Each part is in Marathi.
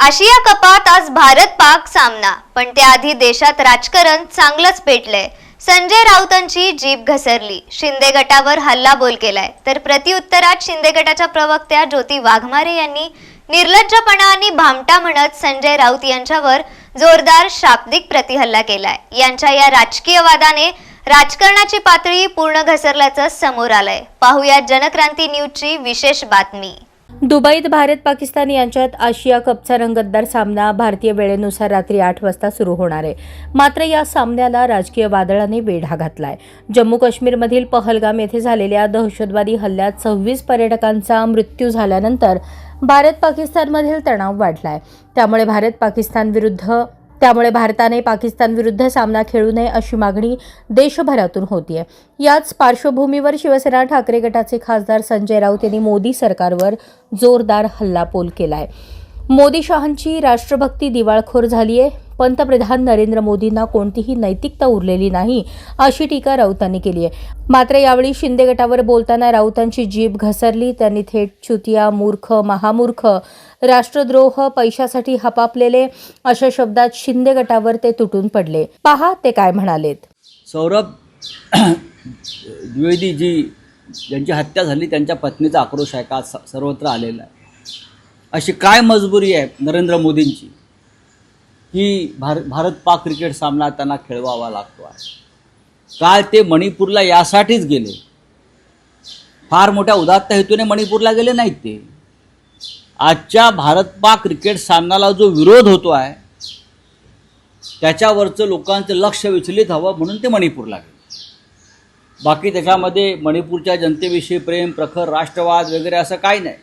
आशिया कपात आज भारत पाक सामना. पण त्याआधी देशात राजकारण चांगलंच पेटलंय. संजय राऊतांची जीभ घसरली. शिंदे गटावर हल्लाबोल केलाय. तर प्रत्युत्तरात शिंदे गटाच्या प्रवक्त्या ज्योती वाघमारे यांनी निर्लज्जपणा आणि भामटा म्हणत संजय राऊत यांच्यावर जोरदार शाब्दिक प्रतिहल्ला केलाय. यांच्या या राजकीय वादाने राजकारणाची पातळी पूर्ण घसरल्याचं समोर आलंय. पाहूया जनक्रांती न्यूजची विशेष बातमी. दुबईत भारत पाकिस्तान यांच्यात आशिया कपचा रंगतदार सामना भारतीय वेळेनुसार रात्री आठ वाजता सुरू होणार आहे. मात्र या सामन्याला राजकीय वादळाने वेढा घातलाय. जम्मू काश्मीरमधील पहलगाम येथे झालेल्या दहशतवादी हल्ल्यात सव्वीस पर्यटकांचा मृत्यू झाल्यानंतर भारत पाकिस्तानमधील तणाव वाढलाय. त्यामुळे भारत पाकिस्तान विरुद्ध त्यामुळे भारताने पाकिस्तानविरुद्ध सामना खेळू नये अशी मागणी देशभरातून होतीये. याच पार्श्वभूमीवर शिवसेना ठाकरे गटाचे खासदार संजय राऊत यांनी मोदी सरकारवर जोरदार हल्लाबोल केलाय. मोदी शहांची राष्ट्रभक्ती दिवाळखोर झालीय. पंतप्रधान नरेंद्र मोदींना कोणतीही नैतिकता उरलेली नाही अशी टीका राऊतांनी केली आहे. मात्र यावेळी शिंदे गटावर बोलताना राऊतांची जीभ घसरली त्यांनी थेट चुतिया मूर्ख महामूर्ख राष्ट्रद्रोह पैशासाठी हपापलेले अशा शब्दात शिंदे गटावर ते तुटून पडले. पहा ते काय म्हणालेत. सौरभ द्विवेदी जी ज्यांची हत्या झाली त्यांच्या पत्नीचा आक्रोश आहे का? सर्वत्र आलेला आहे. अशी काय मजबुरी आहे नरेंद्र मोदींची? की भार भारत पाक क्रिकेट सामना त्यांना खेळवावा लागतो आहे. काय ते मणिपूरला यासाठीच गेले. फार मोठ्या उदात्त हेतूने मणिपूरला गेले नाहीत ते. आजच्या भारत पाक क्रिकेट सामन्याला जो विरोध होतो आहे त्याच्यावरचं लोकांचं लक्ष विचलित हवं म्हणून ते मणिपूरला गेले. बाकी त्याच्यामध्ये मणिपूरच्या जनतेविषयी प्रेम प्रखर राष्ट्रवाद वगैरे असं काही नाही.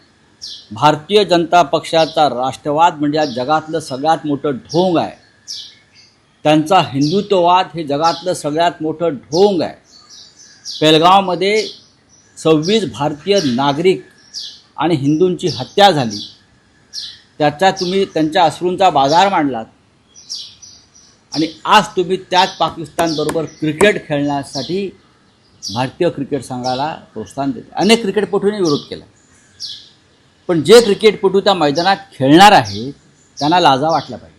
भारतीय जनता पक्षाचा राष्ट्रवाद म्हणजे आज जगातलं सगळ्यात मोठं ढोंग आहे. त्यांचा हिंदुत्ववाद हे जगातलं सगळ्यात मोठं ढोंग आहे. पेलगावमध्ये सव्वीस भारतीय नागरिक आणि हिंदूंची हत्या झाली. त्याचा तुम्ही त्यांच्या अश्रूंचा बाजार मांडलात. आणि आज तुम्ही त्याच पाकिस्तानबरोबर क्रिकेट खेळण्यासाठी भारतीय क्रिकेट संघाला प्रोत्साहन देते अनेक क्रिकेटपटूंनी विरोध केला. पण जे क्रिकेटपटू त्या मैदानात खेळणार आहेत त्यांना लाजा वाटला पाहिजे.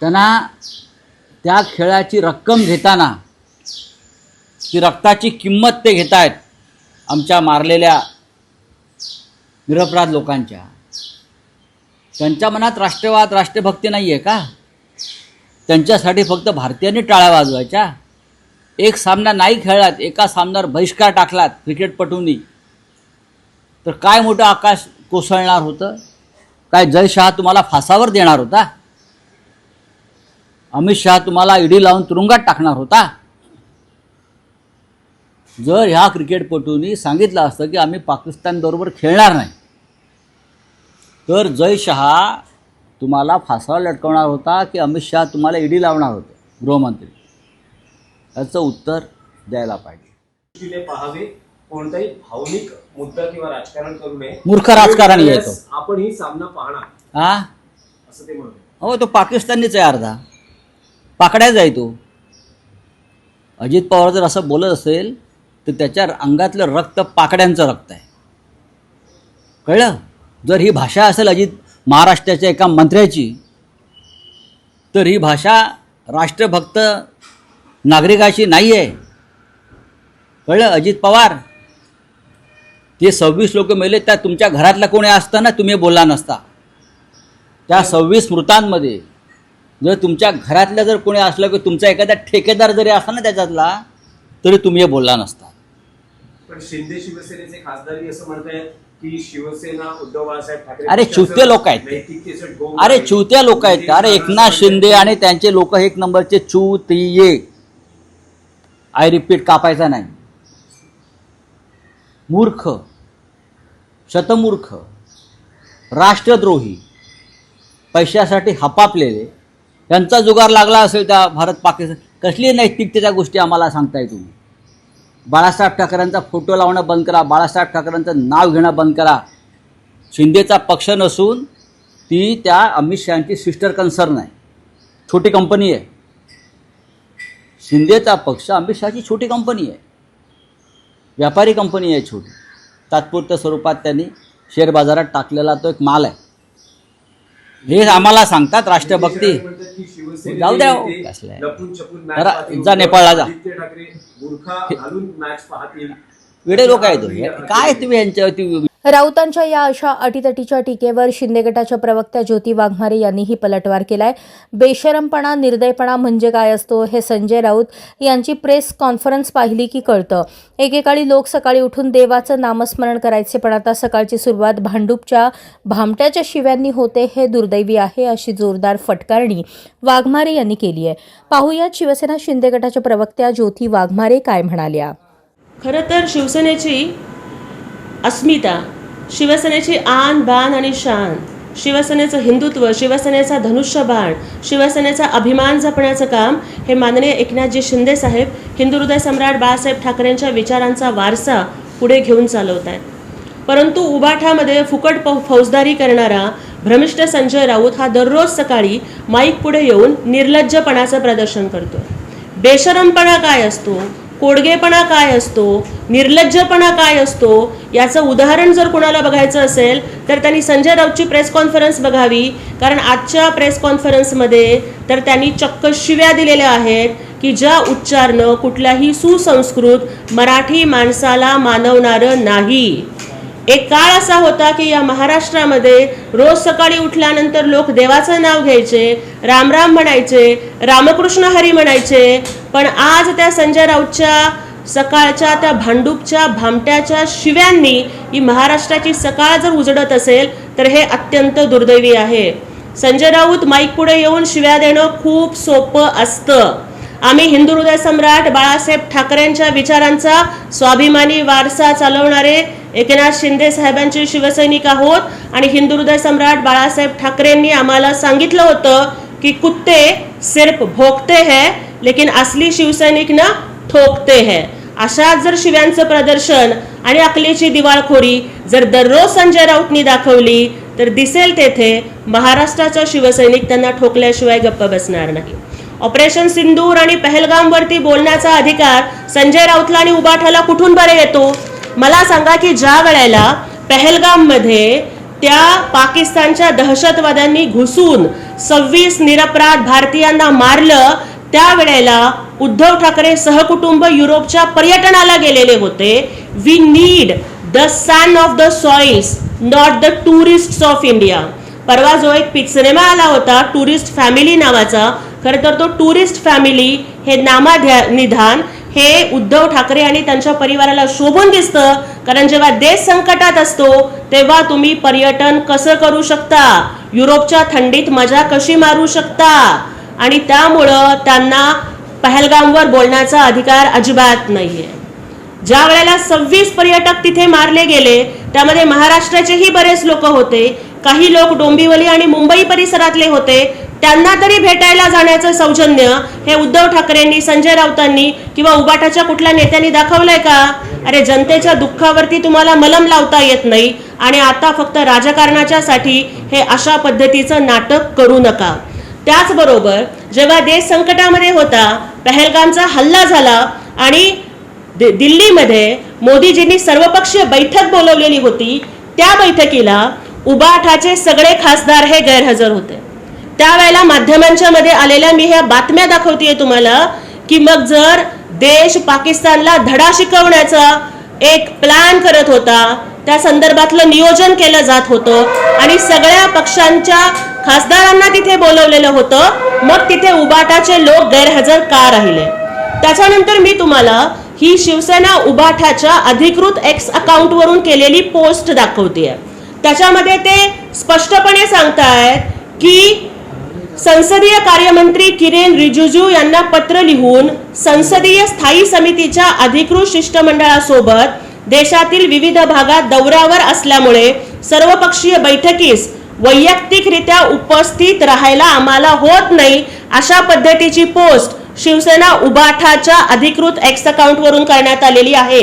त्यांना त्या खेळाची रक्कम घेताना ती रक्ताची किंमत ते घेत आहेत आमच्या मारलेल्या निरपराध लोकांच्या. त्यांच्या मनात राष्ट्रवाद राष्ट्रभक्ती नाही आहे का? त्यांच्यासाठी फक्त भारतीयांनी टाळ्या वाजवायच्या. एक सामना नाही खेळलात एका सामन्यावर बहिष्कार टाकलात क्रिकेटपटूंनी. तर काय मोठं आकाश कोसळणार होतं? काय जय शहा तुम्हाला फासावर देणार होता? अमित शहा तुम्हाला ईडी लावून तुरुंगात टाकणार होता? जर ह्या क्रिकेटपटूंनी सांगितलं असतं की आम्ही पाकिस्तानबरोबर खेळणार नाही तर जय शहा तुम्हाला फासावर लटकवणार होता की अमित शहा तुम्हाला ईडी लावणार होते गृहमंत्री? याचं उत्तर द्यायला पाहिजे. कोणताही भावनिक मुद्दा किंवा राजकारण करू नये. मूर्ख राजकारण येतो. आपण ही सामना पाहणार. हा? असं ते म्हणत हो तो पाकिस्तानीच आहे अर्धा. पाकड्याच आहे तो. अजित पवार जर असं बोलत असेल तर त्याच्या अंगातलं रक्त पाकड्यांचं रक्त आहे. कळलं? जर ही भाषा असेल अजित महाराष्ट्राच्या एका मंत्र्याची तर ही भाषा राष्ट्रभक्त नागरिकाची नाही आहे कळलं? अजित पवार ते सव्वीस लोक मेले त्या तुमच्या घरातला कोणी असतं ना तुम्ही बोलला नसता. त्या सव्वीस मृतांमध्ये जर तुमच्या घरातल्या जर कोणी असलं की तुमचा एखादा ठेकेदार जरी असला ना त्याच्यातला तरी तुम्ही बोलला नसता. पण शिंदे शिवसेनेचे असं म्हणतायत की शिवसेना उद्धव बाळासाहेब ठाकरे अरे चुते लोक आहेत अरे. चुत्या लोक आहेत अरे एकनाथ शिंदे आणि त्यांचे लोक एक नंबरचे चुतिये. आय रिपीट कापायचा नाही. मूर्ख. शतमूर्ख राष्ट्रद्रोही पैशासाठी हपापलेले त्यांचा जुगार लागला असेल त्या भारत पाकिस्तान कसली नैतिकतेच्या गोष्टी आम्हाला सांगताय तुम्ही. बाळासाहेब ठाकरेंचा फोटो लावणं बंद करा बाळासाहेब ठाकरेंचं नाव घेणं बंद करा. शिंदेचा पक्ष नसून ती त्या अमित शहाची सिस्टर कन्सर्न आहे. छोटी कंपनी आहे. शिंदेचा पक्ष अमित शहाची छोटी कंपनी आहे. व्यापारी कंपनी आहे छोटी. तात्पुरत्या स्वरूपात त्यांनी शेअर बाजारात टाकलेला तो एक माल आहे हे आम्हाला सांगतात राष्ट्रभक्ती जाऊ द्या हो. जा नेपाळला जा. वेडे लोक आहेत काय तुम्ही यांच्यावरती राऊतांच्या या अशा अटीतटीच्या टीकेवर शिंदे गटाच्या प्रवक्त्या ज्योती वाघमारे यांनीही पलटवार केलाय. बेशरमपणा निर्दयपणा म्हणजे काय असतो हे संजय राऊत यांची प्रेस कॉन्फरन्स पाहिली की कळतं. एकेकाळी लोक सकाळी उठून देवाचं नामस्मरण करायचे पण आता सकाळची सुरुवात भांडूपच्या भामट्याच्या शिव्यांनी होते हे दुर्दैवी आहे अशी जोरदार फटकारणी वाघमारे यांनी केली आहे पाहुयात शिवसेना शिंदे गटाच्या प्रवक्त्या ज्योती वाघमारे काय म्हणाल्या. खरं तर शिवसेनेची अस्मिता शिवसेनेची आन बान आणि शान शिवसेनेचं हिंदुत्व शिवसेनेचा धनुष्यबाण शिवसेनेचा अभिमान जपण्याचं काम हे माननीय एकनाथजी शिंदे साहेब हिंदू हृदय सम्राट बाळासाहेब ठाकरेंच्या विचारांचा वारसा पुढे घेऊन चालवत आहेत परंतु उबाठामध्ये फुकट प फौजदारी करणारा भ्रमिष्ठ संजय राऊत हा दररोज सकाळी माईक पुढे येऊन निर्लज्जपणाचं प्रदर्शन करतो बेशरमपणा काय असतो? कोडगेपणा काय असतो? निर्लज्जपणा काय असतो? याचं उदाहरण जर कुणाला बघायचं असेल तर त्यांनी संजय राऊतची प्रेस कॉन्फरन्स बघावी. कारण आजच्या प्रेस कॉन्फरन्समध्ये तर त्यांनी चक्क शिव्या दिलेल्या आहेत की ज्या उच्चारणं कुठल्याही सुसंस्कृत मराठी माणसाला मानवणारं नाही. एक काळ असा होता की या महाराष्ट्रामध्ये रोज सकाळी उठल्यानंतर लोक देवाचं नाव घ्यायचे रामराम म्हणायचे रामकृष्ण हरी म्हणायचे. पण आज त्या संजय राऊतच्या सकाळच्या त्या भांडूपच्या भामट्याच्या शिव्यांनी ही महाराष्ट्राची सकाळ जर उजडत असेल तर हे अत्यंत दुर्दैवी आहे. संजय राऊत माईक पुढे येऊन शिव्या देणं खूप सोपं असतं. आम्ही हिंदू हृदय सम्राट बाळासाहेब ठाकरेंच्या विचारांचा स्वाभिमानी वारसा चालवणारे एकनाथ शिंदे साहेबांचे शिवसैनिक आहोत आणि हिंदू हृदय सम्राट बाळासाहेब ठाकरेंनी आम्हाला सांगितलं होतं की कुत्ते सिर्फ भोगते है लेकिन असली शिवसैनिक ना ठोकते है. अशा जर शिव्यांचं प्रदर्शन आणि अकलेची दिवाळखोरी जर दररोज संजय राऊतनी दाखवली तर दिसेल तेथे महाराष्ट्राचा शिवसैनिक त्यांना ठोकल्याशिवाय गप्प बसणार नाही. ऑपरेशन सिंदूर आणि पहलगामवरती बोलण्याचा अधिकार संजय राऊतला आणि उबाठाला कुठून बरे येतो? मला सांगा की ज्या वेळेला पहलगाममध्ये त्या पाकिस्तानच्या दहशतवाद्यांनी घुसून सव्वीस निरपराध भारतीयांना मारलं त्यावेळेला उद्धव ठाकरे सहकुटुंब युरोपच्या पर्यटनाला गेलेले होते. We need the son of the soils not the tourist of India परवा जो एक पिक सिनेमा आला होता टुरिस्ट फॅमिली नावाचा. खरं तर तो टुरिस्ट फॅमिली हे नामाध्या निधान. हे उद्धव ठाकरे आणि त्यांच्या परिवाराला शोभून दिसतं. कारण जेव्हा देश संकटात असतो तेव्हा तुम्ही पर्यटन कसं करू शकता? युरोपच्या थंडीत मजा कशी मारू शकता? आणि त्यामुळं त्यांना पहलगामवर बोलण्याचा अधिकार अजिबात नाहीये. ज्या वेळेला सव्वीस पर्यटक तिथे मारले गेले त्यामध्ये महाराष्ट्राचेही बरेच लोक होते. काही लोक डोंबिवली आणि मुंबई परिसरातले होते. त्यांना तरी भेटायला जाण्याचं सौजन्य हे उद्धव ठाकरेंनी संजय राऊतांनी किंवा उबाटाच्या कुठल्या नेत्यांनी दाखवलंय का? अरे जनतेच्या दुःखावरती तुम्हाला मलम लावता येत नाही आणि आता फक्त राजकारणाच्या साठी हे अशा पद्धतीचं नाटक करू नका. त्याचबरोबर जेव्हा देश संकटामध्ये होता पहलगामचा हल्ला झाला आणि दिल्लीमध्ये मोदीजींनी सर्वपक्षीय बैठक बोलवलेली होती त्या बैठकीला उबाठाचे सगळे खासदार हे गैरहजर होते. त्यावेळेला माध्यमांच्या मध्ये आलेल्या मी ह्या बातम्या दाखवतेय तुम्हाला की मग जर देश पाकिस्तानला धडा शिकवण्याचा एक प्लॅन करत होता त्या संदर्भातलं नियोजन केलं जात होतं आणि सगळ्या पक्षांच्या खासदारांना तिथे बोलवलेलं होतं मग तिथे उबाटाचे लोक गैरहजर का राहिले? त्याच्यानंतर मी तुम्हाला ही शिवसेना उबाठाच्या अधिकृत एक्स अकाउंट वरून केलेली पोस्ट दाखवते त्याच्यामध्ये ते स्पष्टपणे सांगतायत की संसदीय कार्यमंत्री किरेन रिजिजू यांना पत्र लिहून संसदीय स्थायी समितीच्या अधिकृत शिष्टमंडळासोबत देशातील विविध भागात दौऱ्यावर असल्यामुळे सर्वपक्षीय बैठकीस वैयक्तिकरित्या उपस्थित राहायला आम्हाला होत नाही अशा पद्धतीची पोस्ट शिवसेना उबाठाच्या अधिकृत एक्स अकाउंटवरून करण्यात आलेली आहे.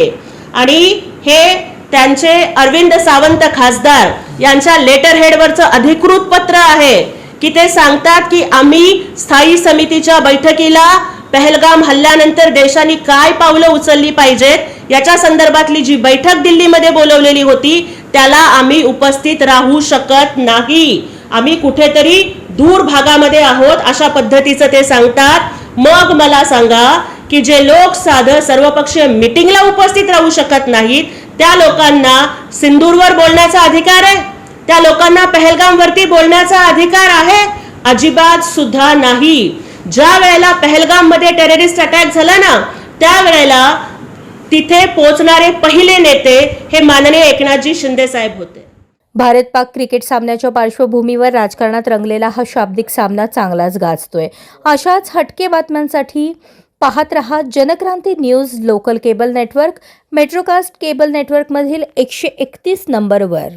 आणि हे त्यांचे अरविंद सावंत खासदार यांच्या लेटर हेडवरचं अधिकृत पत्र आहे. की ते सांगतात की आम्ही स्थायी समितीच्या बैठकीला पहलगाम हल्ल्यानंतर देशाने काय पावलं उचलली पाहिजेत? याच्या संदर्भातली जी बैठक दिल्लीमध्ये बोलवलेली होती त्याला आम्ही उपस्थित राहू शकत नाही. आम्ही कुठेतरी दूर भागामध्ये आहोत अशा पद्धतीचं ते सांगतात. मग मला सांगा की जे लोक साधं सर्वपक्षीय मिटिंगला उपस्थित राहू शकत नाहीत त्या लोकांना सिंदूरवर बोलण्याचा अधिकार आहे? त्या लोकांना पहलगामवरती बोलण्याचा अधिकार आहे. अजिबात सुद्धा नाही. ज्या वेळेला पहलगाममध्ये टेररिस्ट अटॅक झाला ना त्यावेळेला तिथे पोहोचणारे पहिले नेते हे माननीय एकनाथजी शिंदे साहेब होते. भारत पाक क्रिकेट सामन्याच्या पार्श्वभूमीवर राजकारणात रंगलेला हा शाब्दिक सामना चांगलाच गाजतोय. अशाच हटके बातम्यांसाठी पाहत रहा Janakranti news local cable network Metrocast cable नेटवर्कमधील एकशे एकतीस नंबरवर.